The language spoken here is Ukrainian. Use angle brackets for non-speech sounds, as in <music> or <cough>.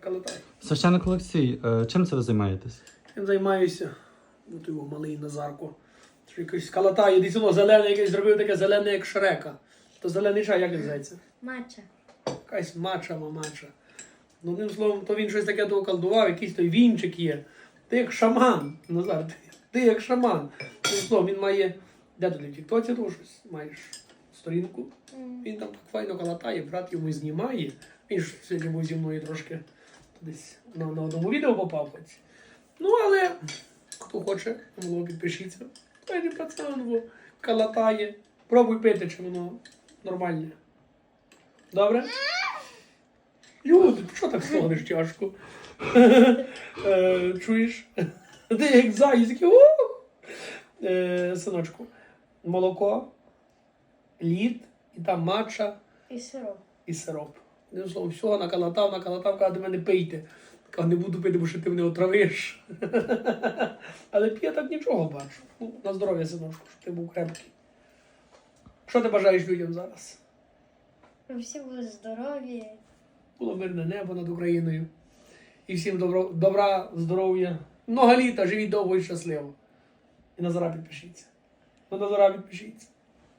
Калатай. Священник Олексій, е, чим це ви займаєтесь? Чим займаюся? От його малий Назарко. Що якийсь калатає, десь воно зелене, якесь зробив таке зелене, як шрека. То зелений чай, як він називається? Матча. Якась мача, мамача. Ну, одним словом, то він щось таке доколдував, якийсь той вінчик є. Ти як шаман, Назар, ти, ти як шаман. Одним словом, він має. Де туди в Тіктоці то щось маєш сторінку. Він там так файно калатає, брат йому знімає. Він ж сьогодні був зі мною трошки десь на, на одному відео попав хоч. Ну, але хто хоче, було підпишіться. Файний пацан, бо калатає. Пробуй пити, чи воно нормальне. Добре? Ти що так стогнеш тяжко? Е, Чуєш? Ти як заєць, такий, Е, Синочку, молоко, лід, і там матча І сироп. і сироп. Одним словом, всього накалатав, накалатав, каже, до мене пийте. Каже, не буду пити, бо що ти мене отравиш. <laughs> Але п'є так нічого бачу. Ну, на здоров'я, синочку, щоб ти був крепкий. Що ти бажаєш людям зараз? Всі були здорові. Було мирне небо над Україною. І всім добро, добра, здоров'я. Много літа, живіть довго і щасливо. І на Зара підпишіться. На Назара підпишіться.